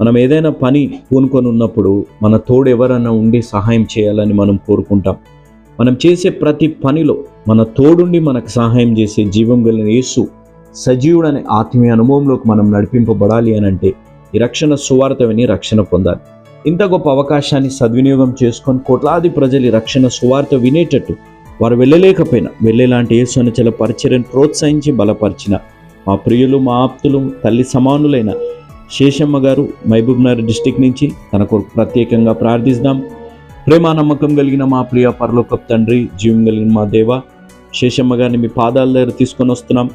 మనం ఏదైనా పని పూనుకొని ఉన్నప్పుడు మన తోడు ఎవరన్నా ఉండి సహాయం చేయాలని మనం కోరుకుంటాం. మనం చేసే ప్రతి పనిలో మన తోడుండి మనకు సహాయం చేసే జీవం కలిగిన యేసు సజీవుడనే ఆత్మీయ అనుభవంలోకి మనం నడిపింపబడాలి అని అంటే ఈ రక్షణ సువార్త విని రక్షణ పొందాలి. ఇంత గొప్ప అవకాశాన్ని సద్వినియోగం చేసుకొని కోట్లాది ప్రజలు ఈ రక్షణ సువార్త వినేటట్టు వారు వెళ్ళలేకపోయినా వెళ్ళేలాంటి యేసు అని చాలా పరిచర్యను ప్రోత్సహించి బలపరిచిన మా ప్రియులు మా ఆప్తులు తల్లి సమానులైన శేషమ్మ గారు మహబూబ్నగర్ డిస్టిక్ నుంచి తన కొరకు ప్రత్యేకంగా ప్రార్థిస్తాం. ప్రేమ నమ్మకం కలిగిన మా ప్రియ పరలోకప్ తండ్రి జీవం కలిగిన మా దేవ శేషమ్మ గారిని మీ పాదాల దగ్గర తీసుకొని వస్తున్నాం.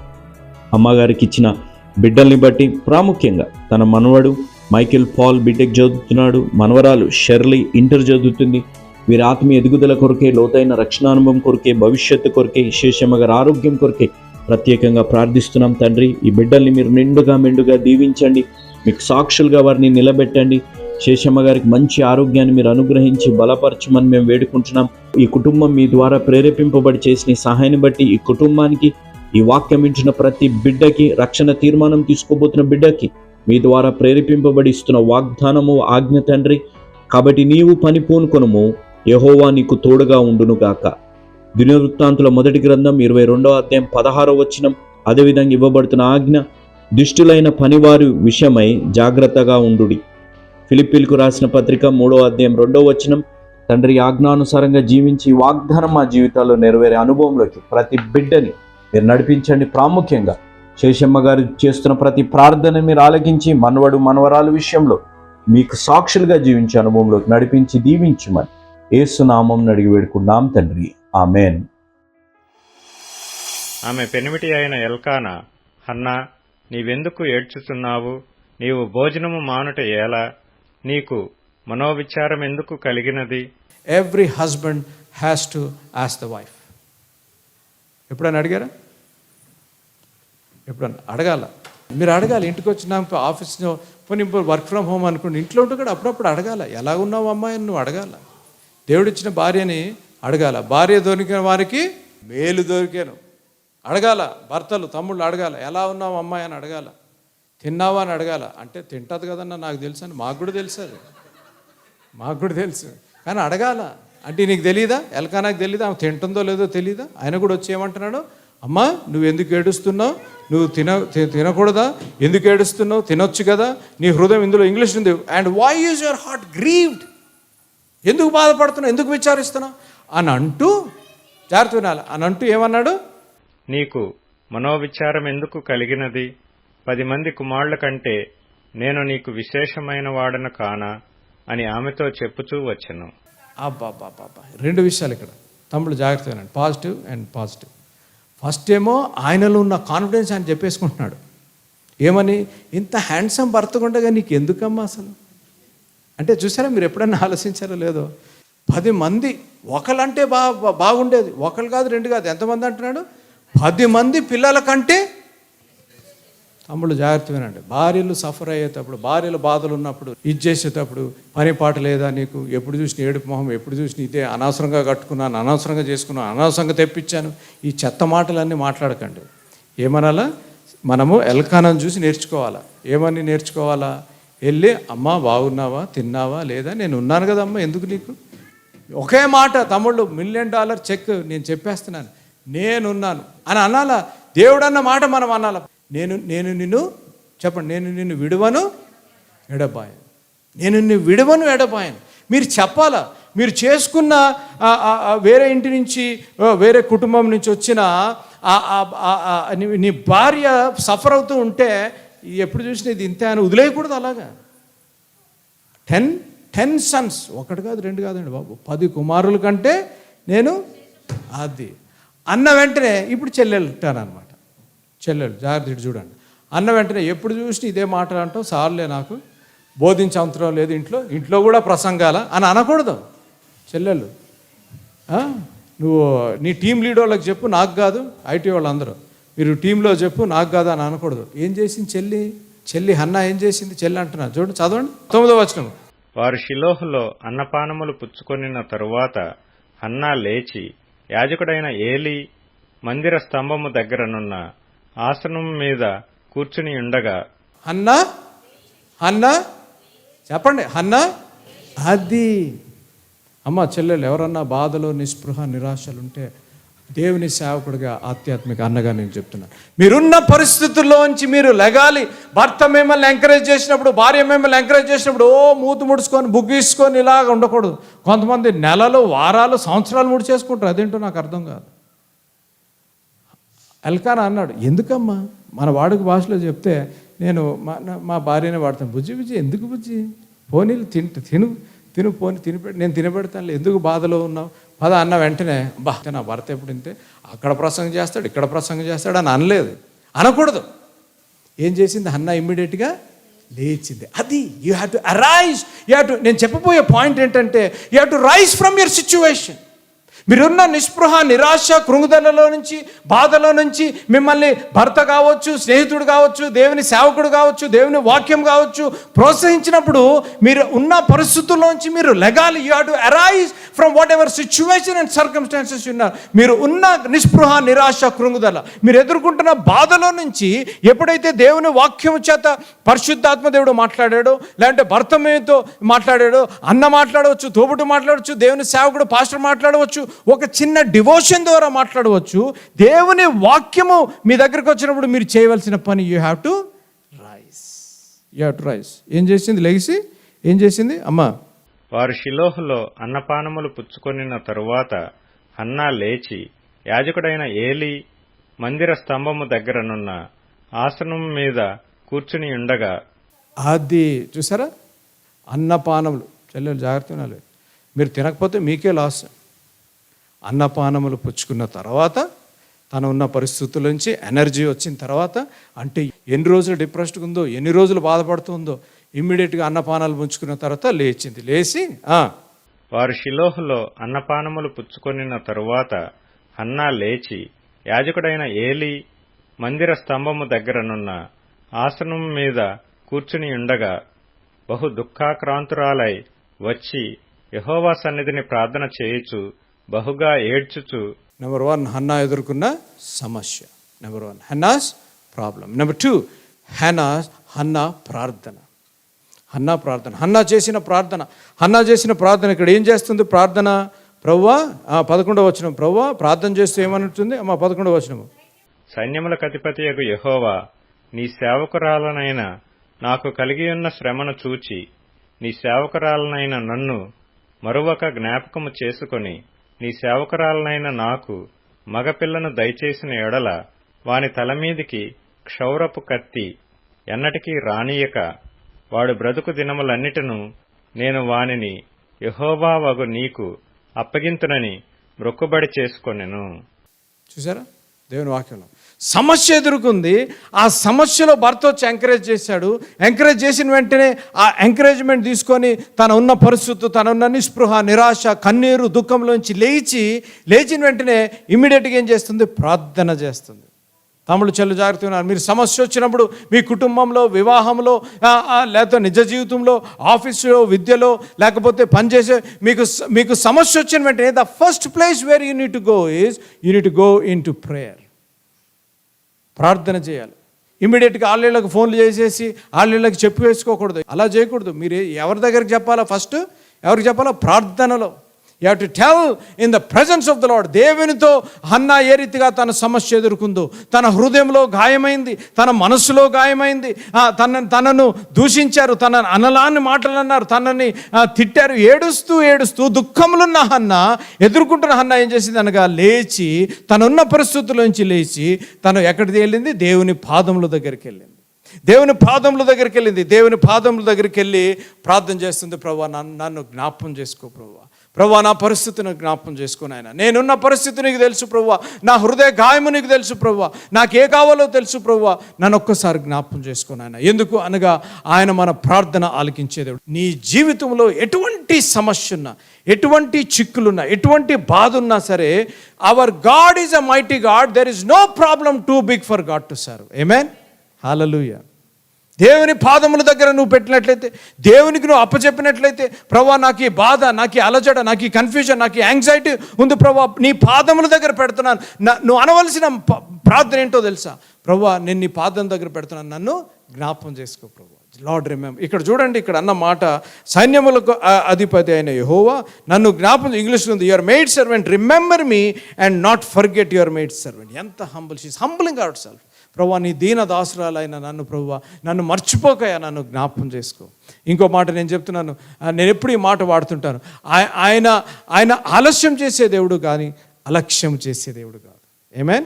అమ్మగారికి ఇచ్చిన బిడ్డల్ని బట్టి ప్రాముఖ్యంగా తన మనవడు మైకేల్ పాల్ బీటెక్ చదువుతున్నాడు. మనవరాలు షెర్లీ ఇంటర్ చదువుతుంది. వీరి ఆత్మీయ ఎదుగుదల కొరకే లోతైన రక్షణానుభవం కొరకే భవిష్యత్తు కొరకే శేషమ్మ గారి ఆరోగ్యం కొరకే ప్రత్యేకంగా ప్రార్థిస్తున్నాం తండ్రి. ఈ బిడ్డల్ని మీరు నిండుగా మెండుగా దీవించండి. మీకు సాక్షులుగా వారిని నిలబెట్టండి. శేషమ్మ గారికి మంచి ఆరోగ్యాన్ని మీరు అనుగ్రహించి బలపరచమని మేము వేడుకుంటున్నాం. ఈ కుటుంబం మీ ద్వారా ప్రేరేపింపబడి చేసిన సహాయాన్ని బట్టి ఈ కుటుంబానికి ఈ వాక్యం ఇచ్చిన ప్రతి బిడ్డకి రక్షణ తీర్మానం తీసుకోబోతున్న బిడ్డకి మీ ద్వారా ప్రేరేపింపబడి ఇస్తున్న వాగ్దానము ఆజ్ఞ తండ్రి. కాబట్టి నీవు పని పూనుకొనము. యహోవా నీకు తోడుగా ఉండునుగాక. దినవృత్తాంతుల మొదటి గ్రంథం ఇరవై రెండవ అధ్యాయం పదహారో వచ్చినం అదేవిధంగా ఇవ్వబడుతున్న ఆజ్ఞ దుష్టులైన పనివారి విషయమై జాగ్రత్తగా ఉండుడి. ఫిలిప్పీలకు రాసిన పత్రిక మూడో అధ్యాయం రెండో వచనం తండ్రి ఆజ్ఞానుసారంగా జీవించి వాగ్దానం మా జీవితాల్లో నెరవేరే అనుభవంలోకి ప్రతి బిడ్డని మీరు నడిపించండి ప్రాముఖ్యంగా. శేషమ్మ గారు చేస్తున్న ప్రతి ప్రార్థన మీరు ఆలకించి మనవడు మనవరాల విషయంలో మీకు సాక్షులుగా జీవించే అనుభవంలోకి నడిపించి దీవించమని ఏసునామం అడిగి వేడుకున్నాం తండ్రి. ఆమెన్. ఆమె పెనిమిటి అయిన ఎల్కానా హన్నా నీవెందుకు ఏడ్చుచున్నావు నీవు భోజనము మానుట ఎలా? నీకు మనోవిచారం ఎందుకు కలిగినది? Every husband has to ask the wife ఎప్పుడైనా అడిగారా? ఎప్పుడన్నా? అడగాల. మీరు అడగాలి. ఇంటికి వచ్చినాక ఆఫీస్ పోనీ వర్క్ ఫ్రమ్ హోమ్ అనుకోండి ఇంట్లో ఉంటే కూడా అప్పుడప్పుడు అడగాల. ఎలా ఉన్నావు అమ్మాయి నువ్వు అడగాల. దేవుడిచ్చిన భార్యని అడగాల. భార్య దొరికిన వారికి మేలు దొరికాను. అడగాల భర్తలు తమ్ముళ్ళు అడగాల ఎలా ఉన్నావు అమ్మాయి? అని అడగాల. తిన్నావా? అని అడగాల. అంటే తింటుంది కదన్న నాకు తెలుసు అని మాకు కూడా తెలుసు అది. మాకు కూడా తెలుసు. కానీ అడగాల. అంటే నీకు తెలియదా ఎల్కానాకు తెలియదా ఆమె తింటుందో లేదో తెలియదా ఆయన కూడా వచ్చి ఏమంటున్నాడు? అమ్మా నువ్వు ఎందుకు ఏడుస్తున్నావు? నువ్వు తిన తి- తినకూడదా? ఎందుకు ఏడుస్తున్నావు? తినొచ్చు కదా? నీ హృదయం ఇందులో ఇంగ్లీష్ ఉంది. And why is your heart grieved? ఎందుకు బాధపడుతున్నావు? ఎందుకు విచారిస్తున్నావు? అని అంటూ జాగ్రత్త వినాలి. అని అంటూ ఏమన్నాడు? నీకు మనోవిచారం ఎందుకు కలిగినది? పది మంది కుమారుల కంటే నేను నీకు విశేషమైన వాడను కానా? అని ఆమెతో చెప్పుచూ వచ్చెను. అబ్బాబ్బాబ్బా రెండు విషయాలు ఇక్కడ. తమ్ముడు జాగ్రత్త పాజిటివ్ అండ్ పాజిటివ్ ఫస్ట్ ఏమో ఆయనలో ఉన్న కాన్ఫిడెన్స్ ఆయన చెప్పేసుకుంటున్నాడు. ఏమని? ఇంత హ్యాండ్సమ్ భర్త ఉండగా నీకు ఎందుకమ్మా అసలు? అంటే చూసారా మీరు ఎప్పుడన్నా ఆలోచించారో లేదో? పది మంది ఒకళ్ళంటే బా బాగుండేది. ఒకళ్ళు కాదు రెండు కాదు. ఎంతమంది అంటున్నాడు? పది మంది పిల్లల కంటే తమ్ముళ్ళు జాగ్రత్త వినండి భార్యలు సఫర్ అయ్యేటప్పుడు భార్యలు బాధలు ఉన్నప్పుడు ఇది చేసేటప్పుడు పని పాట లేదా నీకు ఎప్పుడు చూసిన ఏడుపు మొహం ఎప్పుడు చూసిన ఇదే అనవసరంగా కట్టుకున్నాను అనవసరంగా చేసుకున్నాను అనవసరంగా తెప్పించాను. ఈ చెత్త మాటలన్నీ మాట్లాడకండి. ఏమనాలా? మనము ఎల్కానం చూసి నేర్చుకోవాలా? ఏమని నేర్చుకోవాలా? వెళ్ళి అమ్మా బాగున్నావా? తిన్నావా? లేదా? నేను ఉన్నాను కదమ్మా ఎందుకు నీకు? ఒకే మాట తమ్ముళ్ళు మిలియన్ డాలర్ చెక్ నేను చెప్పేస్తున్నాను. నేనున్నాను. అని అనాలా? దేవుడు అన్న మాట మనం అనాల? నేను నేను నిన్ను చెప్పండి నేను నిన్ను విడువను ఎడబాయను. నేను నిన్ను విడువను ఎడబాయను. మీరు చెప్పాలా? మీరు చేసుకున్న వేరే ఇంటి నుంచి వేరే కుటుంబం నుంచి వచ్చిన నీ భార్య సఫర్ అవుతూ ఉంటే ఎప్పుడు చూసినా ఇది ఇంతే అని వదిలేయకూడదు అలాగా? టెన్ టెన్ సన్స్ ఒకటి కాదు రెండు కాదండి బాబు. పది కుమారుల కంటే నేను అది. అన్న వెంటనే ఇప్పుడు చెల్లెలు అనమాట చెల్లెలు జాగ్రత్త చూడండి. అన్న వెంటనే ఎప్పుడు చూసినా ఇదే మాట అంటావు సార్లే నాకు బోధించే అంతరం లేదు ఇంట్లో ఇంట్లో కూడా ప్రసంగాల అని అనకూడదు. చెల్లెళ్ళు నువ్వు నీ టీం లీడ్ వాళ్ళకి చెప్పు నాకు కాదు ఐటీ వాళ్ళందరూ. మీరు టీంలో చెప్పు నాకు కాదు అని అనకూడదు. ఏం చేసింది చెల్లి? చెల్లి హన్న ఏం చేసింది? చెల్లి అంటున్నా. చూడండి చదవండి. తొమ్మిదో వచనం. వారు షిలోహలో అన్నపానములు పుచ్చుకొనిన తరువాత హన్నా లేచి యాజకుడైన ఏలి మందిర స్తంభము దగ్గరనున్న ఆసనం మీద కూర్చుని ఉండగా అన్నా అన్నా చెప్పండి అన్నా. అది. అమ్మ చెల్లెలు ఎవరన్నా బాధలు నిస్పృహ నిరాశలు ఉంటే దేవుని సేవకుడిగా ఆధ్యాత్మిక అన్నగా నేను చెప్తున్నాను మీరున్న పరిస్థితుల్లోంచి మీరు లెగాలి. భర్త మిమ్మల్ని ఎంకరేజ్ చేసినప్పుడు భార్య మిమ్మల్ని ఎంకరేజ్ చేసినప్పుడు ఓ మూతు ముడుచుకొని బుగ్గీసుకొని ఇలాగ ఉండకూడదు. కొంతమంది నెలలు వారాలు సంవత్సరాలు మూడు చేసుకుంటారు. అదేంటో నాకు అర్థం కాదు. ఎల్కానా అన్నాడు ఎందుకమ్మా? మన వాడుక భాషలో చెప్తే నేను మా మా భార్యనే వాడతాను. బుజ్జి బుజ్జి ఎందుకు బుజ్జి? పోనీలు తింటు తిను తిను పోని తినిపెట్టి నేను తినబెడతాను ఎందుకు బాధలో ఉన్నావు? పద అన్న వెంటనే బా నా భర్త ఎప్పుడు ఇంతే? అక్కడ ప్రసంగం చేస్తాడు ఇక్కడ ప్రసంగం చేస్తాడు అని అనలేదు. అనకూడదు. ఏం చేసింది అన్న ఇమ్మీడియట్గా? లేచింది. అది you have to arise you have to నేను చెప్పబోయే పాయింట్ ఏంటంటే you have to rise from your situation మీరున్న నిస్పృహ నిరాశ కృంగుదలలో నుంచి బాధలో నుంచి మిమ్మల్ని భర్త కావచ్చు స్నేహితుడు కావచ్చు దేవుని సేవకుడు కావచ్చు దేవుని వాక్యం కావచ్చు ప్రోత్సహించినప్పుడు మీరు ఉన్న పరిస్థితుల్లోంచి మీరు లెగాలి. You have to arise from whatever situation and circumstances ఉన్నారు మీరు ఉన్న నిస్పృహ నిరాశ కృంగుదల మీరు ఎదుర్కొంటున్న బాధలో నుంచి ఎప్పుడైతే దేవుని వాక్యం చేత పరిశుద్ధాత్మ దేవుడు మాట్లాడాడో లేదంటే భర్త మీతో మాట్లాడాడో అన్న మాట్లాడవచ్చు తోబుట్టు మాట్లాడవచ్చు దేవుని సేవకుడు పాస్టర్ మాట్లాడవచ్చు ఒక చిన్న డివోషన్ ద్వారా మాట్లాడవచ్చు. దేవుని వాక్యము మీ దగ్గరకు వచ్చినప్పుడు మీరు చేయవలసిన పని you have to rise you have to rise ఏం చేసింది లెగిసి? ఏం చేసింది? అమ్మా. వారు షిలోహులో అన్నపానములు పుచ్చుకొనిన తరువాత హన్నా లేచి యాజకుడైన ఏలి మందిర స్తంభము దగ్గరనున్న ఆసనం మీద కూర్చుని ఉండగా అది చూసారా? అన్నపానములు. చెల్లెలు జాగ్రత్త మీరు తినకపోతే మీకే లాస్ అన్నపానములు పుచ్చుకున్న తర్వాత తను ఉన్న పరిస్థితుల నుంచి ఎనర్జీ వచ్చిన తర్వాత అంటే ఎన్ని రోజులు డిప్రెస్డ్గా ఉందో ఎన్ని రోజులు బాధపడుతుందో ఇమ్మీడియట్గా అన్నపానాలు పుంచుకున్న తర్వాత లేచింది. లేచి వారు షిలోహులో అన్నపానములు పుచ్చుకొనిన తరువాత అన్నా లేచి యాజకుడైన ఏలి మందిర స్తంభము దగ్గరనున్న ఆసనం మీద కూర్చుని ఉండగా బహు దుఃఖాక్రాంతురాలై వచ్చి యహోవా సన్నిధిని ప్రార్థన చేయుచు బహుగా ఏడ్చుచు. నెంబర్ వన్ హన్నా ఎదుర్కొన్న సమస్య. Number one Hannah's problem number two Hannah's Hannah ప్రార్థన. హన్నా ప్రార్థన. హన్నా చేసిన ప్రార్థన. హన్నా చేసిన ప్రార్థన ఇక్కడ ఏం చేస్తుంది? ప్రార్థన. ప్రవ్వా పదకొండవ వచ్చిన ప్రవ్వా ప్రార్థన చేస్తే ఏమనుంటుంది? అమ్మా పదకొండవ వచనము. సైన్యములకు అధిపతియగు యెహోవా నీ సేవకురాలనైన నాకు కలిగియున్న శ్రమను చూచి నీ సేవకురాలనైన నన్ను మరొక జ్ఞాపకము చేసుకొని నీ సేవకురాలనైన నాకు మగపిల్లను దయచేసిన ఎడల వాని తలమీదికి క్షౌరపు కత్తి ఎన్నటికీ రానియక. వాడు బ్రతుకు దినములన్నిటను నేను వానిని యెహోవా వగు నీకు అప్పగింతునని మ్రొక్కుబడి చేసుకొనెను. చూసారా దేవుని వాక్యంలో. సమస్య ఎదుర్కొంది ఆ సమస్యలో భర్త వచ్చి ఎంకరేజ్ చేశాడు. ఎంకరేజ్ చేసిన వెంటనే ఆ ఎంకరేజ్మెంట్ తీసుకొని తన ఉన్న పరిస్థితి తన ఉన్న నిస్పృహ నిరాశ కన్నీరు దుఃఖంలోంచి లేచి లేచిన వెంటనే ఇమ్మీడియట్గా ఏం చేస్తుంది? ప్రార్థన చేస్తుంది. తమ్ముడు చెల్లు జాగ్రత్త ఉన్నారు. మీరు సమస్య వచ్చినప్పుడు మీ కుటుంబంలో వివాహంలో లేకపోతే నిజ జీవితంలో ఆఫీసులో విద్యలో లేకపోతే పనిచేసే మీకు మీకు సమస్య వచ్చిన వెంటనే the first place where you need go is you need go into prayer ప్రార్థన చేయాలి. ఇమీడియట్గా ఆళ్ళకి ఫోన్లు చేసేసి ఆళ్ళకి చెప్పు వేసుకోకూడదు. అలా చేయకూడదు. మీరు ఎవరి దగ్గరికి చెప్పాలా ఫస్ట్ ఎవరికి చెప్పాలో ప్రార్థనలో. You have to tell in the presence of the lord దేవునితో హన్నా ఏ రీతిగా తన సమస్య ఎదుర్కొందో తన హృదయంలో గాయమైంది తన మనస్సులో గాయమైంది తన తనను దూషించారు తన అనలాని మాటలు అన్నారు తనని తిట్టారు ఏడుస్తూ ఏడుస్తూ దుఃఖములున్న హన్న ఎదుర్కొంటున్న హన్న ఏం చేసింది అనగా లేచి తనున్న పరిస్థితుల్లోంచి లేచి తను ఎక్కడికి వెళ్ళింది? దేవుని పాదముల దగ్గరికి వెళ్ళింది. దేవుని పాదముల దగ్గరికి వెళ్ళింది. దేవుని పాదముల దగ్గరికి వెళ్ళి ప్రార్థన చేస్తుంది ప్రభా నన్ను నన్ను జ్ఞాపం చేసుకో ప్రభా. ప్రభు నా పరిస్థితిని జ్ఞాపం చేసుకుని ఆయన నేనున్న పరిస్థితి నీకు తెలుసు ప్రభు. నా హృదయ గాయము నీకు తెలుసు ప్రభు. నాకు ఏ కావాలో తెలుసు ప్రభు. నన్ను ఒక్కసారి జ్ఞాపం చేసుకుని ఆయన ఎందుకు అనగా ఆయన మన ప్రార్థన ఆలకించేదేవుడు నీ జీవితంలో ఎటువంటి సమస్య ఉన్నా ఎటువంటి చిక్కులున్నా ఎటువంటి బాధ ఉన్నా సరే our God is a mighty God there is no problem too big for God to serve amen hallelujah దేవుని పాదముల దగ్గర నువ్వు పెట్టినట్లయితే దేవునికి నువ్వు అప్పచెప్పినట్లయితే ప్రభా నాకు ఈ బాధ నాకు ఈ అలజడ నాకు ఈ కన్ఫ్యూజన్ నాకు ఈ యాంగ్జైటీ ఉంది ప్రభా. నీ పాదముల దగ్గర పెడుతున్నాను. నువ్వు అనవలసిన ప- ప్రార్థన ఏంటో తెలుసా? ప్రభా నేను నీ పాదం దగ్గర పెడుతున్నాను. నన్ను జ్ఞాపం చేసుకో ప్రభా. లార్డ్ రిమెంబర్ ఇక్కడ చూడండి ఇక్కడ అన్న మాట సైన్యములకు అధిపతి అయిన యహోవా నన్ను జ్ఞాపం ఇంగ్లీష్లో ఉంది your maid servant remember me and not forget your maid servant ఎంత humble she's humbling our self ప్రభు నీ దీన దాసురాలైన నన్ను ప్రభు నన్ను మర్చిపోకయా నన్ను జ్ఞాపకం చేసుకో. ఇంకో మాట నేను చెప్తున్నాను నేను ఎప్పుడు ఈ మాట వాడుతుంటాను. ఆయన ఆయన ఆలస్యం చేసే దేవుడు కానీ అలక్ష్యం చేసే దేవుడు కాదు. ఏమేన్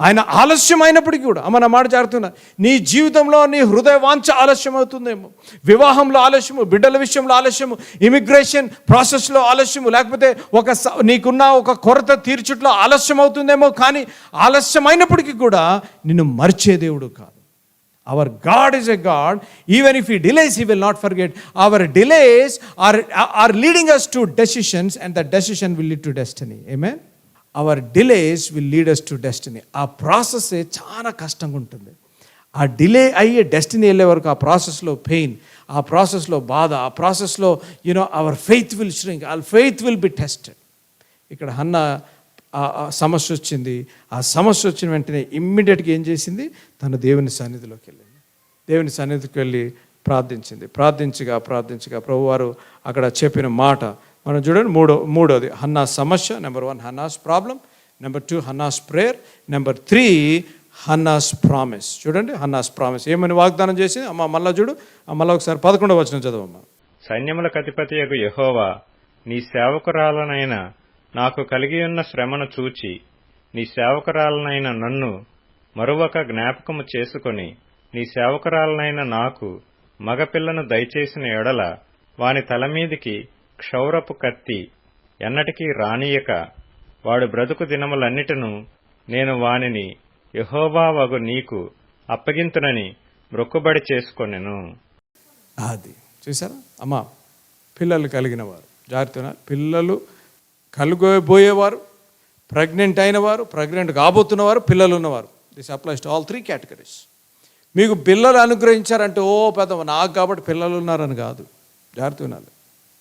ఆయన ఆలస్యం అయినప్పటికీ కూడా అమ్మ నా మాట జారుతున్నా. నీ జీవితంలో నీ హృదయ వాంఛ ఆలస్యం అవుతుందేమో. వివాహంలో ఆలస్యము బిడ్డల విషయంలో ఆలస్యము ఇమిగ్రేషన్ ప్రాసెస్లో ఆలస్యము లేకపోతే ఒక స- నీకున్న ఒక కొరత తీర్చుట్లో ఆలస్యం అవుతుందేమో కానీ ఆలస్యమైనప్పటికీ కూడా నిన్ను మర్చే దేవుడు కాదు. Our God is a God even if he delays he will not forget our delays are are leading us to decisions and the decision will lead to destiny amen our delays will lead us to destiny ఆ process చాలా కష్టంగా ఉంటుంది. ఆ delay అయ్యే destiny వెళ్ళే వరకు ఆ ప్రాసెస్లో పెయిన్ ఆ ప్రాసెస్లో బాధ ఆ ప్రాసెస్లో you know our faith will shrink ఆ ఫెయిత్ విల్ బి టెస్టెడ్ ఇక్కడ హన్న ఆ- సమస్య వచ్చింది. ఆ సమస్య వచ్చిన వెంటనే ఇమ్మీడియట్గా ఏం చేసింది? తను దేవుని సన్నిధిలోకి వెళ్ళింది. దేవుని సన్నిధికి వెళ్ళి ప్రార్థించింది. ప్రార్థించగా ప్రార్థించగా ప్రభువారు అక్కడ చెప్పిన మాట మనం చూడండి మూడో మూడోది హన్నా సమస్య number one Hannah's problem number two Hannah's prayer number three Hannah's promise. చూడండి హన్నాస్ ప్రామిస్. ఏమని వాగ్దానం చేసి అమ్మ మళ్ళా చూడు మళ్ళీ మళ్ళా ఒకసారి పదకొండవ వచ్చిన చదవమ్మా. సైన్యములకు అధిపతియగు యహోవా నీ సేవకురాలనైన నాకు కలిగి ఉన్న శ్రమను చూచి నీ సేవకురాలనైన నన్ను మరొక జ్ఞాపకము చేసుకొని నీ సేవకురాలనైన నాకు మగపిల్లను దయచేసిన ఎడల వాని తల మీదికి క్షౌరపు కత్తి ఎన్నటికీ రానియక వాడు బ్రతుకు దినములన్నిటిను నేను వానిని యహోబావగు నీకు అప్పగింతునని మొక్కుబడి చేసుకొనెను. అది. చూసారా అమ్మా పిల్లలు కలిగిన వారు జాగ్రత్త పిల్లలు కలుగబోయేవారు ప్రెగ్నెంట్ అయినవారు ప్రెగ్నెంట్ కాబోతున్నవారు పిల్లలు ఉన్నవారు. This applies to all three categories మీకు పిల్లలు అనుగ్రహించారంటే ఓ పెద్ద నాకు కాబట్టి పిల్లలు ఉన్నారని కాదు. జాగ్రత్త వినాలి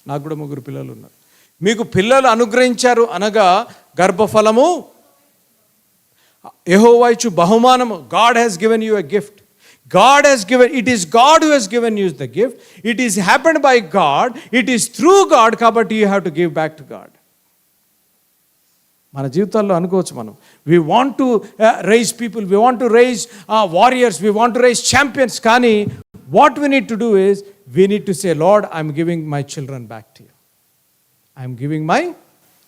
నాకు కూడా ముగ్గురు పిల్లలు ఉన్నారు. మీకు పిల్లలు అనుగ్రహించారు అనగా గర్భఫలము యెహోవా బహుమానము. God has given you a gift God has given it is God who he's given us the gift it is happened by God it is through God కాబట్టి you have to give back to God మన జీవితాల్లో అనుకోవచ్చు మనం. We want to raise people we want to raise warriors we want to raise champions కానీ what we need to do is we need to say Lord I'm giving my children back to you I'm giving my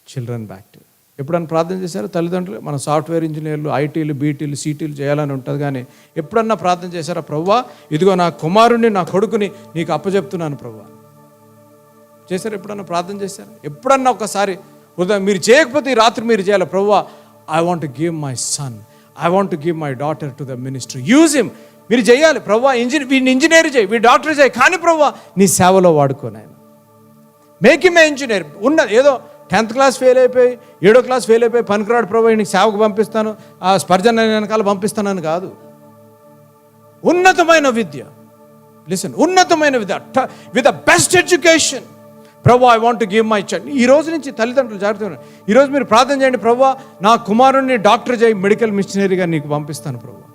children back to ఎప్పుడన్నా ప్రార్థన చేశారు? తల్లిదండ్రులు మన software ఇంజనీర్లు ఐటీలు బీటీలు సీటీలు చేయాలని ఉంటుంది కానీ ఎప్పుడన్నా ప్రార్థన చేశారా? ప్రవ్వా ఇదిగో నా కుమారుణ్ణి నా కొడుకుని నీకు అప్పచెప్తున్నాను ప్రవ్వా. చేశారు ఎప్పుడన్నా ప్రార్థన చేశారు? ఎప్పుడన్నా ఒకసారి ఉదయం మీరు చేయకపోతే ఈ రాత్రి మీరు చేయాలి. ప్రవ్వా I want give my son I want give my daughter to the ministry use him మీరు చేయాలి. ప్రవ్వా ఇంజనీర్ వీడిని ఇంజనీర్ చేయి వీ డాక్టర్ చేయి. కానీ ప్రవ్వా నీ సేవలో వాడుకోనాయన మేకి మేక్ ఇంజనీర్ ఉన్న ఏదో టెన్త్ క్లాస్ ఫెయిల్ అయిపోయి ఏడో క్లాస్ ఫెయిల్ అయిపోయి పనికిరాడు ప్రభు నీకు సేవకు పంపిస్తాను ఆ స్పర్జన వెనకాల పంపిస్తానని కాదు. ఉన్నతమైన విద్య. లిసన్ ఉన్నతమైన విద్య. With the best education Prabhu I want give my child ఈ రోజు నుంచి తల్లిదండ్రులు జాగ్రత్త ఈరోజు ఈ రోజు మీరు ప్రార్థన చేయండి ప్రభు నా కుమారుణ్ణి డాక్టర్ చేయి మెడికల్ మిషనరీగా నీకు పంపిస్తాను ప్రభు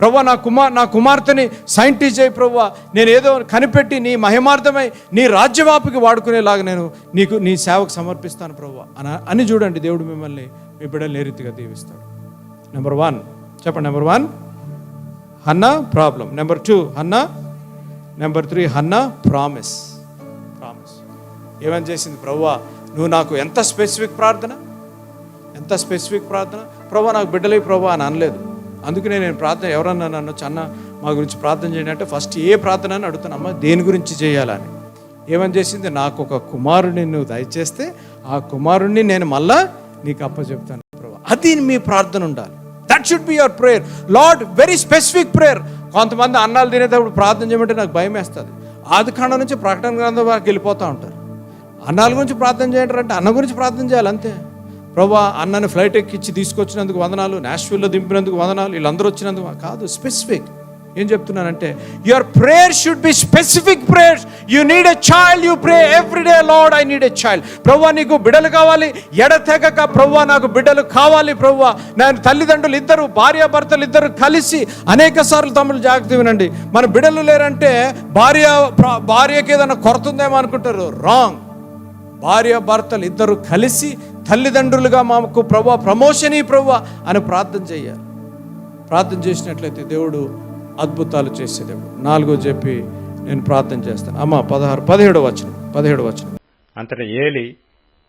ప్రభు నా కుమార్ నా కుమార్తెని సైంటిస్ట్ చేయి ప్రభు నేను ఏదో కనిపెట్టి నీ మహిమార్థమై నీ రాజ్యవాపుకి వాడుకునేలాగా నేను నీకు నీ సేవకు సమర్పిస్తాను ప్రభు అని అని చూడండి దేవుడు మిమ్మల్ని మీ బిడ్డలు ఏ రీతిగా దీవిస్తాడు. నెంబర్ వన్ చెప్పండి number one Hannah problem number two Hannah. Number three Hannah promise promise ఏమని చేసింది ప్రవ్వా? నువ్వు నాకు ఎంత స్పెసిఫిక్ ప్రార్థన? ఎంత స్పెసిఫిక్ ప్రార్థన? ప్రభా నాకు బిడ్డలే ప్రభా అని అనలేదు. అందుకనే నేను ప్రార్థన ఎవరన్నా నన్ను అన్న మా గురించి ప్రార్థన చేయండి అంటే ఫస్ట్ ఏ ప్రార్థన అని అడుగుతాను అమ్మ దేని గురించి చేయాలని? ఏమని చేసింది నాకు ఒక కుమారుడిని నువ్వు దయచేస్తే ఆ కుమారుణ్ణి నేను మళ్ళా నీకు అప్పచెప్తాను ప్రభు. అది మీ ప్రార్థన ఉండాలి. That should be your prayer Lord very specific prayer కొంతమంది అన్నాలు తినేటప్పుడు ప్రార్థన చేయమంటే నాకు భయం వేస్తుంది. ఆది కాండం నుంచి ప్రకటన గ్రంథం వరకు వెళ్ళిపోతూ ఉంటారు. అన్నాల గురించి ప్రార్థన చేయండి అన్న గురించి ప్రార్థన చేయాలి అంతే. ప్రభా అన్నని ఫ్లైట్ ఎక్కిచ్చి తీసుకొచ్చినందుకు వందనాలు నాష్విల్లో దింపినందుకు వందనాలు వీళ్ళందరూ వచ్చినందుకు కాదు స్పెసిఫిక్ ఏం చెప్తున్నానంటే your prayer should be specific prayers you need a child you pray everyday Lord I need a child ప్రవ్వా నీకు బిడ్డలు కావాలి ఎడతెగక ప్రవ్వా నాకు బిడ్డలు కావాలి ప్రవ్వా నేను తల్లిదండ్రులు ఇద్దరు భార్యాభర్తలు ఇద్దరు కలిసి అనేక సార్లు తమ్ముడు జాగ్రత్త వినండి. మన బిడ్డలు లేరంటే భార్య భార్యకి ఏదైనా కొరతుందేమో అనుకుంటారు. రాంగ్ భార్య భర్తలు ఇద్దరు కలిసి తల్లిదండ్రులుగా మాకు ప్రభా ప్రమోషన్ ఈ ప్రభా అని ప్రార్థన చేయాలి. ప్రార్థన చేసినట్లయితే దేవుడు అద్భుతాలు చేసేదేవుడు నాలుగో చెప్పి నేను ప్రార్థన చేస్తాను. అమ్మ పదహారు పదిహేడు వచనం పదిహేడు వచనం. అంతట ఏలి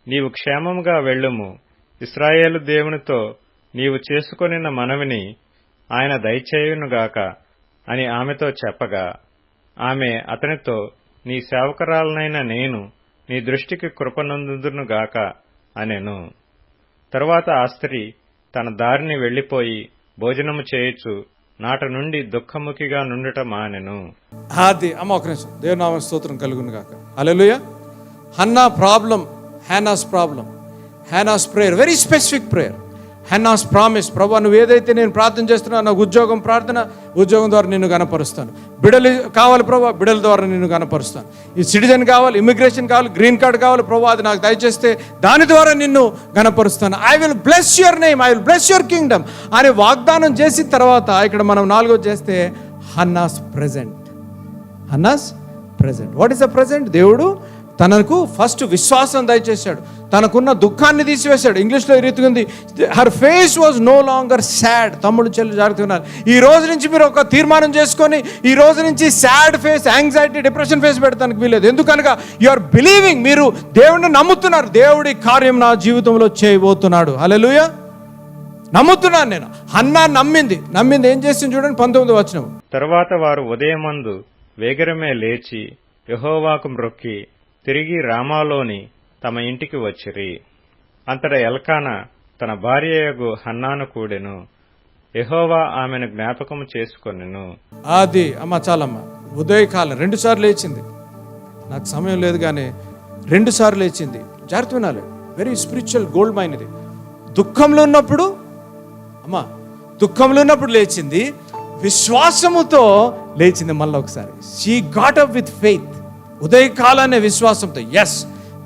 నీవు క్షేమముగా వెళ్ళుము. ఇస్రాయేలు దేవునితో నీవు చేసుకొనిన మనవిని ఆయన దయచేయునుగాక అని ఆమెతో చెప్పగా ఆమె అతనితో నీ సేవకురాలనైన నేను నీ దృష్టికి కృపనందుదునుగాక అనెను. తరువాత ఆ స్త్రీ తన దారిని వెళ్ళిపోయి భోజనము చేయొచ్చు నాట నుండి దుఃఖముఖిగా నుండుట మానెను. అది అమ్మ ఒక నిమిషం. దేవునామ స్తోత్రం కలుగును గాక. Alleluia Hannah problem Hannah's problem. Hannah's prayer very specific prayer Hannah's promise ప్రభా నువ్వు ఏదైతే నేను ప్రార్థన చేస్తున్నావు నాకు ఉద్యోగం ప్రార్థన ఉద్యోగం ద్వారా నిన్ను గనపరుస్తాను. బిడలు కావాలి ప్రభా బిడల ద్వారా నిన్ను గనపరుస్తాను. ఈ సిటిజన్ కావాలి ఇమిగ్రేషన్ కావాలి గ్రీన్ కార్డ్ కావాలి ప్రభా అది నాకు దయచేస్తే దాని ద్వారా నిన్ను గనపరుస్తాను. I will bless your name I will bless your kingdom అని వాగ్దానం చేసిన తర్వాత ఇక్కడ మనం నాలుగో చేస్తే Hannah's present Hannah's present what is the present దేవుడు తనకు ఫస్ట్ విశ్వాసం దయచేశాడు. తనకున్న దుఃఖాన్ని తీసివేశాడు. ఇంగ్లీష్లో ఈ రీతిగా ఉంది. Her face was no longer sad తమ్ముడు చెల్లి జాగ్రత్తగా ఈ రోజు నుంచి మీరు ఒక తీర్మానం చేసుకొని ఈ రోజు నుంచి sad face anxiety depression face పెడతానికి వీలేదు ఎందుకనగా యు ఆర్ బిలీవింగ్ మీరు దేవుడిని నమ్ముతున్నారు. దేవుడి కార్యం నా జీవితంలో చేయబోతున్నాడు. హల్లెలూయా నమ్ముతున్నాను నేను. అన్నా నమ్మింది. నమ్మింది ఏం చేసింది చూడండి పంతొమ్మిది వచ్చిన తర్వాత వారు ఉదయమందు వేగరమే లేచి యహోవాకు మ్రొక్కి తిరిగి రామాలోని తమ ఇంటికి వచ్చిరి. అంతట ఎల్కాన తన భార్యయగు హన్నాను కూడెను. ఎహోవా ఆమెను జ్ఞాపకము చేసుకొనెను. అది అమ్మ చాలమ్మ ఉదయకాలం రెండు సార్లు లేచింది. నాకు సమయం లేదు కానీ రెండు సార్లు లేచింది. జాగ్రత్త వినాలి. వెరీ స్పిరిచువల్ గోల్డ్ మైన్ ఇది. దుఃఖంలో ఉన్నప్పుడు అమ్మ దుఃఖంలో ఉన్నప్పుడు లేచింది. విశ్వాసముతో లేచింది మళ్ళీ ఒకసారి. She got up with faith ఉదయకాలానే విశ్వాసంతో ఎస్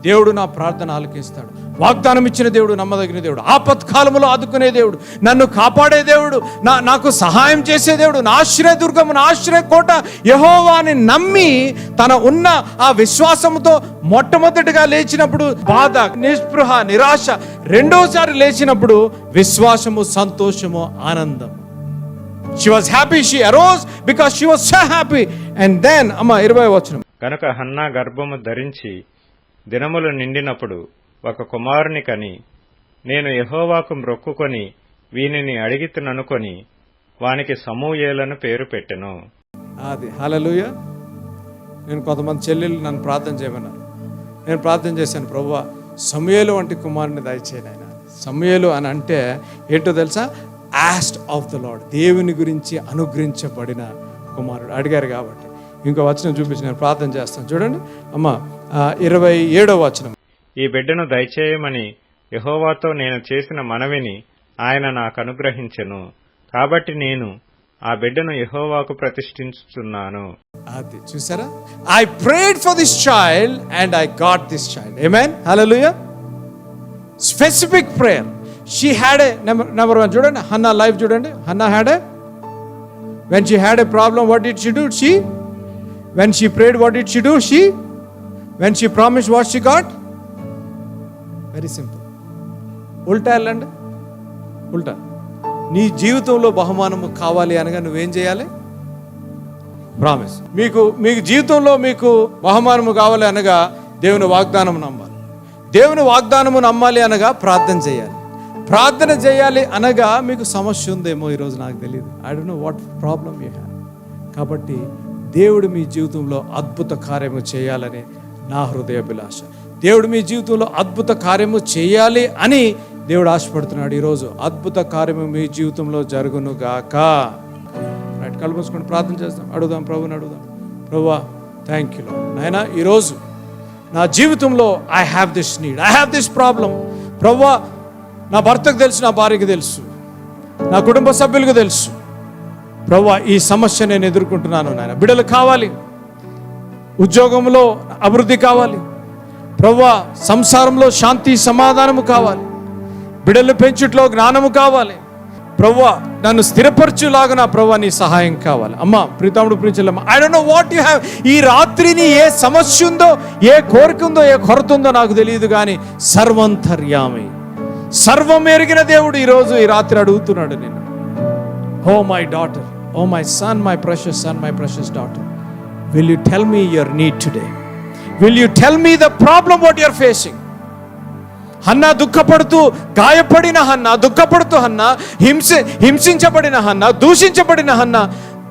దేవుడు నా ప్రార్థన ఆలకిస్తాడు. వాగ్దానం ఇచ్చిన దేవుడు నమ్మదగిన దేవుడు ఆపత్కాలములో ఆదుకునే దేవుడు నన్ను కాపాడే దేవుడు నా నాకు సహాయం చేసే దేవుడు నా ఆశ్రయదుర్గము నా ఆశ్రయకోట యహోవాని నమ్మి తన ఉన్న ఆ విశ్వాసముతో మొట్టమొదటిగా లేచినప్పుడు బాధ నిస్పృహ నిరాశ రెండోసారి లేచినప్పుడు విశ్వాసము సంతోషము ఆనందం. She was happy she arose because she was so happy and then అమ్మ ఇరవై వచ్చిన కనుక హన్నా గర్భము ధరించి దినములు నిండినప్పుడు ఒక కుమారుని కని నేను యహోవాకు మ్రొక్కుకొని వీనిని అడిగితుననుకొని వానికి సమూయేలను పేరు పెట్టెను. అది హలలుయ నేను కొంతమంది చెల్లెళ్ళు నన్ను ప్రార్థన చేయమన్నారు. నేను ప్రార్థన చేశాను ప్రభు సమయలు వంటి కుమారుని దయచేయను ఆయన సమయలు అని అంటే ఏంటో తెలుసా? ఆస్ట్ ఆఫ్ ద లాడ్ దేవుని గురించి అనుగ్రహించబడిన కుమారుడు. అడిగారు కాబట్టి. ఇంకో వచనం చూపించి నేను ప్రార్థన చేస్తాను. చూడండి. అమ్మ ఇరవై ఏడో వచనం. ఈ బిడ్డను దయచేయమని యెహోవాతో నేను చేసిన మనవిని ఆయన నాకు అనుగ్రహించెను. కాబట్టి నేను ఆ బిడ్డను యెహోవాకు ప్రతిష్ఠించుచున్నాను. అది చూసారా? I prayed for this child and I got this child amen hallelujah specific prayer she had a number number one చూడండి. హన్నా లైఫ్ చూడండి. Hannah had a when she had a problem what it she do she when she prayed what it she do she when she promise what she got very simple ఉల్టా వెళ్ళండి. ఉల్టా. నీ జీవితంలో బహుమానము కావాలి అనగా నువ్వేం చేయాలి? ప్రామిస్ మీకు మీకు జీవితంలో మీకు బహుమానము కావాలి అనగా దేవుని వాగ్దానం నమ్మాలి. దేవుని వాగ్దానము నమ్మాలి అనగా ప్రార్థన చేయాలి. ప్రార్థన చేయాలి అనగా మీకు సమస్య ఉందేమో ఈరోజు నాకు తెలియదు I don't know what problem you have కాబట్టి దేవుడు మీ జీవితంలో అద్భుత కార్యము చేయాలని నా హృదయాభిలాష. దేవుడు మీ జీవితంలో అద్భుత కార్యము చేయాలి అని దేవుడు ఆశపడుతున్నాడు. ఈరోజు అద్భుత కార్యము మీ జీవితంలో జరుగును గాక. రైట్ కళ్ళు మూసుకొని ప్రార్థన చేస్తాం అడుగుదాం ప్రభుని అడుగుదాం. ప్రభువా థ్యాంక్ యూ నాయన ఈరోజు నా జీవితంలో I have this need I have this problem ప్రవ్వా నా భర్తకు తెలుసు నా భార్యకు తెలుసు నా కుటుంబ సభ్యులకు తెలుసు. ప్రవ్వా ఈ సమస్య నేను ఎదుర్కొంటున్నాను నాయన. బిడ్డలు కావాలి. ఉద్యోగంలో అభివృద్ధి కావాలి. ప్రవ్వా సంసారంలో శాంతి సమాధానము కావాలి. బిడ్డలు పెంచుట్లో జ్ఞానము కావాలి. ప్రవ్వా నన్ను స్థిరపరచులాగా నా ప్రవ్వా నీ సహాయం కావాలి. అమ్మా ప్రీతాముడు ప్రీచలమ్మ I don't know what you have ఈ రాత్రిని ఏ సమస్య ఉందో ఏ కోరిక ఉందో ఏ కొరత ఉందో నాకు తెలియదు కానీ సర్వంతర్యామి. సర్వం ఎరిగిన దేవుడు ఈరోజు ఈ రాత్రి అడుగుతున్నాడు నేను హో my daughter oh my son my precious son my precious daughter will you tell me your need today will you tell me the problem what you're facing Hannah దుఃఖపడుతూ గాయపడిన హన్న దుఃఖపడుతూ హన్న హింస హింసించబడిన హన్న దూషించబడిన హన్న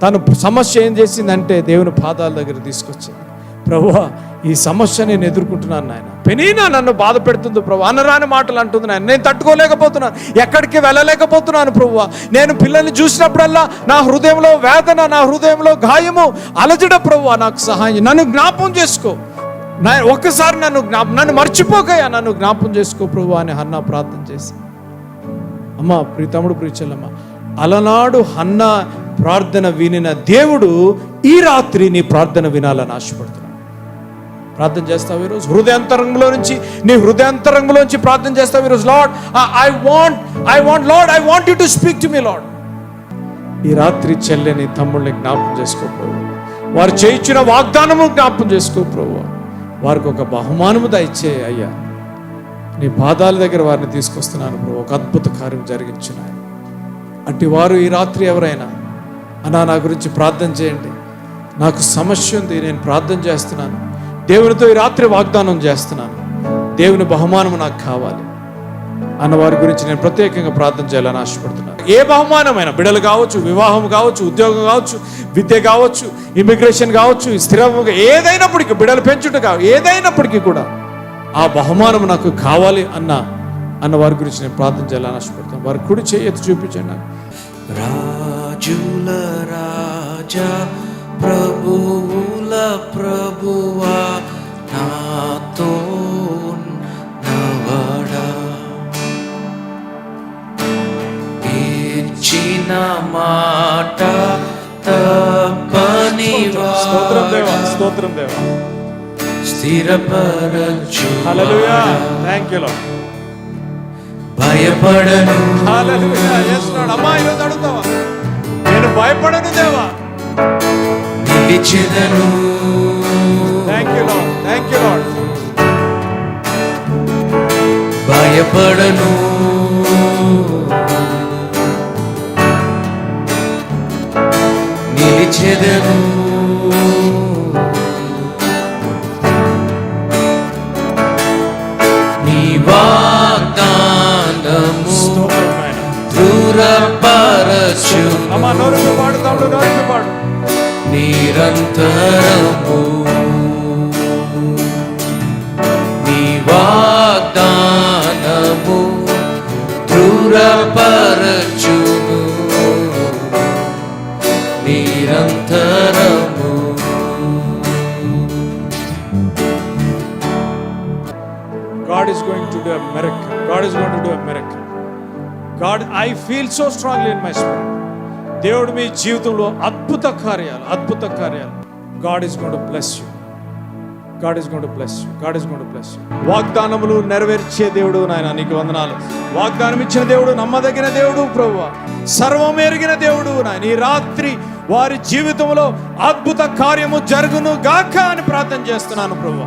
తను సమస్య ఏం చేసిందంటే దేవుని పాదాల దగ్గర తీసుకొచ్చింది ప్రభువా ఈ సమస్య నేను ఎదుర్కొంటున్నాను నాయన. పెనీనా నన్ను బాధ పెడుతుంది ప్రభు. అనరాని మాటలు అంటుంది నాయన. నేను తట్టుకోలేకపోతున్నాను. ఎక్కడికి వెళ్ళలేకపోతున్నాను ప్రభు నేను పిల్లల్ని చూసినప్పుడల్లా నా హృదయంలో వేదన నా హృదయంలో గాయము. అలజడ ప్రభు నాకు సహాయం నన్ను జ్ఞాపం చేసుకో. నా ఒక్కసారి నన్ను జ్ఞాప నన్ను మర్చిపోకయా నన్ను జ్ఞాపం చేసుకో ప్రభు అని హన్న ప్రార్థన చేసి. అమ్మ ప్రీతముడు ప్రీచల్లమ్మ అలనాడు హన్న ప్రార్థన వినిన దేవుడు ఈ రాత్రి నీ ప్రార్థన వినాలని ఆశపడుతున్నాడు. ప్రార్థన చేస్తావు ఈరోజు? హృదయాంతరంగంలో నుంచి నీ హృదయాంతరంగంలో నుంచి ప్రార్థన చేస్తావు ఈరోజు Lord I want I want Lord I want you to speak to me Lord ఈ రాత్రి చెల్లెని తమ్ముళ్ళని జ్ఞాపం చేసుకో ప్రభు. వారు చేయించిన వాగ్దానము జ్ఞాపం చేసుకో ప్రభు. వారికి ఒక బహుమానము దయచే అయ్యా. నీ పాదాల దగ్గర వారిని తీసుకొస్తున్నాను ప్రభు. ఒక అద్భుత కార్యం జరిగించిన అంటే వారు ఈ రాత్రి ఎవరైనా అన్నా నా గురించి ప్రార్థన చేయండి. నాకు సమస్య ఉంది నేను ప్రార్థన చేస్తున్నాను. దేవునితో ఈ రాత్రి వాగ్దానం చేస్తున్నాను. దేవుని బహుమానం నాకు కావాలి. అన్న వారి గురించి నేను ప్రత్యేకంగా ప్రార్థన చేయాలని ఆశపడుతున్నాను. ఏ బహుమానమైన బిడలు కావచ్చు వివాహం కావచ్చు ఉద్యోగం కావచ్చు విద్య కావచ్చు ఇమిగ్రేషన్ కావచ్చు స్థిరంగా ఏదైనప్పటికీ బిడలు పెంచుట కావు ఏదైనప్పటికీ కూడా ఆ బహుమానం నాకు కావాలి అన్న అన్న వారి గురించి నేను ప్రార్థన చేయాలని ఆశపడుతున్నాను. వారి కుడి చేయెత్తి చూపించండి నాకు. రాజుల రాజా ప్రభువుల ప్రభువా నాతో నవడా. ఇచ్చిన మాట తప్పని స్తోత్రం దేవా స్తోత్రం దేవా. స్థిరపరచు హల్లెలూయా. థ్యాంక్ యూ లార్డ్ భయపడను. హల్లెలూయా. Yes లార్డ్ అమ్మా ఈరోజు అడుగుతావా? నేను భయపడను దేవా. నిలిచెదను thank you Lord thank you Lord భయపడను నిలిచెదను నీ వాగ్దానము స్తోత్రం నాయన దూరపరచు అమ్మా నోరు పాడు తమ్ముడు నోరు పాడు నిరంతరము నీ వాగ్దానము దృఢపరచును నిరంతరము God is going to do a miracle. God is going to do a miracle. God, I feel so strongly in my spirit. దేవుడు మీ జీవితంలో అద్భుత కార్యాలు అద్భుత కార్యాలు. God is good plus bless you God is good bless you God is good bless you వాగ్దానములు నెరవేర్చే దేవుడు నాయన నీకు వందనాలు. వాగ్దానం ఇచ్చిన దేవుడు నమ్మదగిన దేవుడు ప్రభు సర్వం ఎరిగిన దేవుడు నాయన ఈ రాత్రి వారి జీవితంలో అద్భుత కార్యము జరుగును గాక అని ప్రార్థన చేస్తున్నాను ప్రభు.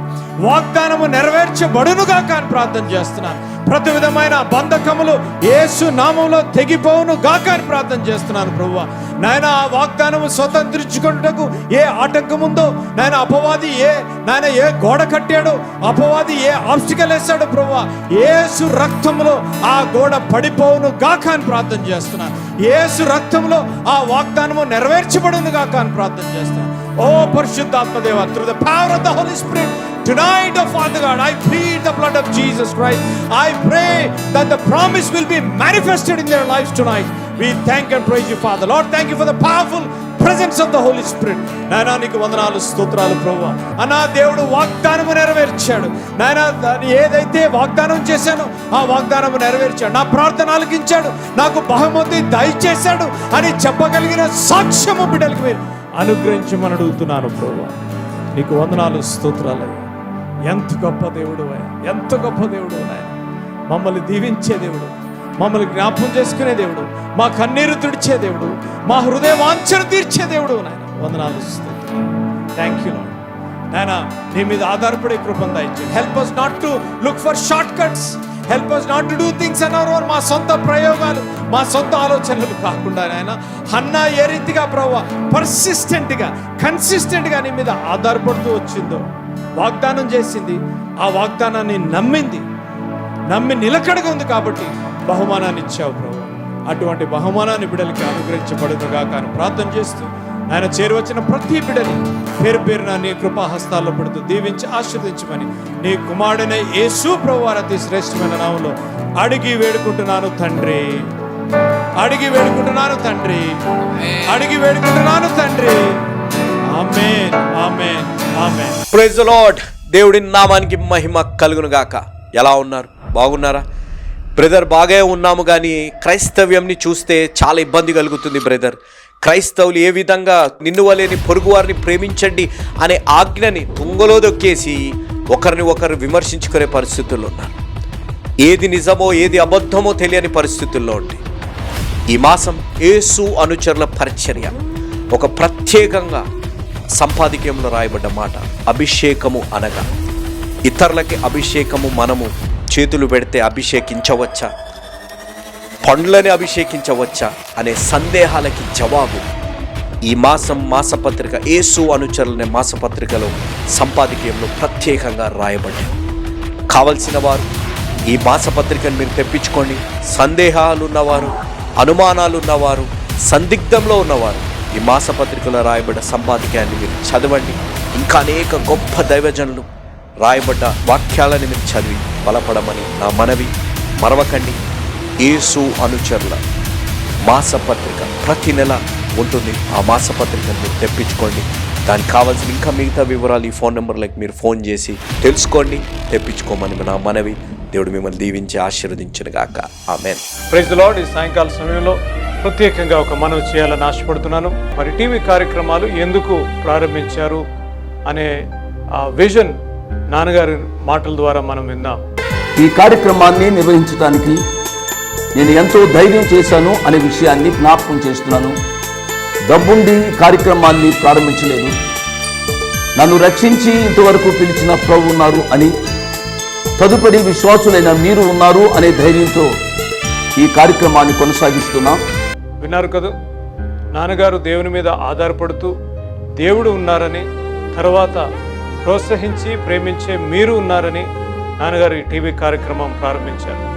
వాగ్దానము నెరవేర్చబడును గాక అని ప్రార్థన చేస్తున్నాను. ప్రతి విధమైన బంధకములు ఏసు నామంలో తెగిపోవును గాక అని ప్రార్థన చేస్తున్నాను ప్రభు. నాయన ఆ వాగ్దానము స్వతంత్రించుకుంటకు ఏ ఆటంకముందో నాయన అపవాది ఏ నాయన ఏ గోడ కట్టాడో అపవాది ఏ ఆబ్స్టికల్ వేస్తాడో ప్రభు. ఏసు రక్తంలో ఆ గోడ పడిపోవును గాక అని ప్రార్థన చేస్తున్నాను. ఏసు రక్తంలో ఆ వాగ్దానము నెరవేర్చబడును గాక అని ప్రార్థన చేస్తున్నాను. ఓ పరిశుద్ధాత్మదేవ through the power of the Holy Spirit Tonight, oh Father God, I plead the blood of Jesus Christ. I pray that the promise will be manifested in their lives tonight. We thank and praise you, Father. Lord, thank you for the powerful presence of the Holy Spirit. నాయనా నీకు వందనాలు స్తోత్రాలు ప్రభు అన్నా దేవుడు వాగ్దానము నెరవేర్చాడు నాయనా దాన్ని ఏదైతే వాగ్దానం చేశానో ఆ వాగ్దానము నెరవేర్చాడు నా ప్రార్థన ఆలకించాడు నాకు బహుమతి దయచేశాడు అని చెప్పగలిగిన సాక్ష్యము బిడ్డలకు మీరు అనుగ్రహించమని అడుగుతున్నాను ప్రభు. నీకు వందనాలు స్తోత్రాలు ఎంత గొప్ప దేవుడు ఎంత గొప్ప దేవుడు మమ్మల్ని దీవించే దేవుడు. మమ్మల్ని జ్ఞాపం చేసుకునే దేవుడు. మా కన్నీరు తుడిచే దేవుడు. మా హృదయ వాంఛను తీర్చే దేవుడు నాయన. వందనాలు థ్యాంక్ యూ నాయన నీ మీద ఆధారపడే కృపను దయచేయండి help us not to look for short cuts help us not to do things on own మా సొంత ప్రయోగాలు మా సొంత ఆలోచనలు కాకుండా నాయన హన్నా ఏ రీతిగా ప్రభావ పర్సిస్టెంట్గా కన్సిస్టెంట్గా నీ మీద ఆధారపడుతూ వచ్చిందో వాగ్దానం చేసింది ఆ వాగ్దానాన్ని నమ్మింది నమ్మి నిలకడగా ఉంది కాబట్టి బహుమానాన్ని ఇచ్చావు ప్రభు అటువంటి బహుమానాన్ని బిడ్డలకి అనుగ్రహించబడుతుగా కానీ ప్రార్థన చేస్తూ ఆయన చేరువచ్చిన ప్రతి బిడ్డని పేరు పేరున నీ కృపాహస్తాల్లో పడుతూ దీవించి ఆశీర్వదించమని నీ కుమారుడైన యేసు ప్రభు వారి అతి శ్రేష్టమైన నామంలో అడిగి వేడుకుంటున్నాను తండ్రి. అడిగి వేడుకుంటున్నాను తండ్రి. అడిగి వేడుకుంటున్నాను తండ్రి. ఆమేన్ ఆమేన్ ఆమేన్. ప్రైజ్ లార్డ్ దేవుడి నామానికి మహిమ కలుగును గాక ఎలా ఉన్నారు? బాగున్నారా? బ్రదర్ బాగా ఉన్నాము కానీ క్రైస్తవ్యంని చూస్తే చాలా ఇబ్బంది కలుగుతుంది బ్రదర్. క్రైస్తవులు ఏ విధంగా నిన్ను వలేని ప్రేమించండి అనే ఆజ్ఞని తుంగలో దొక్కేసి ఒకరిని ఒకరు విమర్శించుకునే పరిస్థితుల్లో ఉన్నారు. ఏది నిజమో ఏది అబద్ధమో తెలియని పరిస్థితుల్లో ఉంది ఈ మాసం యేసు అనుచరుల పరిచర్య. ఒక ప్రత్యేకంగా సంపాదకీయంలో రాయబడ్డ మాట అభిషేకము అనగా. ఇతరులకి అభిషేకము మనము చేతులు పెడితే అభిషేకించవచ్చా? పండ్లని అభిషేకించవచ్చా అనే సందేహాలకి జవాబు. ఈ మాసం మాసపత్రిక ఏసు అనుచరులనే మాసపత్రికలో సంపాదకీయంలో ప్రత్యేకంగా రాయబడ్డాయి. కావలసిన వారు ఈ మాసపత్రికను మీరు తెప్పించుకోండి. సందేహాలు ఉన్నవారు అనుమానాలు ఉన్నవారు సందిగ్ధంలో ఉన్నవారు ఈ మాసపత్రికలో రాయబడ్డ సంపాదకీయాన్ని మీరు చదవండి. ఇంకా అనేక గొప్ప దైవజనులు రాయబడ్డ వాక్యాలని మీరు చదివి బలపడమని నా మనవి. మరవకండి. యేసు అనుచరుల మాసపత్రిక. ప్రతి నెల ఉంటుంది. ఆ మాసపత్రికను మీరు తెప్పించుకోండి. దానికి కావాల్సిన ఇంకా మిగతా వివరాలు ఈ ఫోన్ నెంబర్లకు మీరు ఫోన్ చేసి తెలుసుకోండి. తెప్పించుకోమని నా మనవి. దేవుడు మిమ్మల్ని దీవించి ఆశీర్వదించిన గాక. ఆమెన్. Praise Lord. ఈ సాయంకాల సమయంలో ప్రత్యేకంగా ఒక మనవి చేయాలని ఆశపడుతున్నాను. మరి టీవీ కార్యక్రమాలు ఎందుకు ప్రారంభించారు అనే ఆ విజన్ నాన్నగారి మాటల ద్వారా మనం విందాం. ఈ కార్యక్రమాన్ని నిర్వహించడానికి నేను ఎంతో ధైర్యం చేశాను అనే విషయాన్ని జ్ఞాపకం చేస్తున్నాను. డబ్బుండి కార్యక్రమాన్ని ప్రారంభించలేదు. నన్ను రక్షించి ఇంతవరకు పిలిచిన ప్రభు ఉన్నారు అని తదుపరి విశ్వాసులైన మీరు ఉన్నారు అనే ధైర్యంతో ఈ కార్యక్రమాన్ని కొనసాగిస్తున్నాం. విన్నారు కదా? నాన్నగారు దేవుని మీద ఆధారపడుతూ దేవుడు ఉన్నారని తర్వాత ప్రోత్సహించి ప్రేమించే మీరు ఉన్నారని నాన్నగారు ఈ టీవీ కార్యక్రమం ప్రారంభించారు.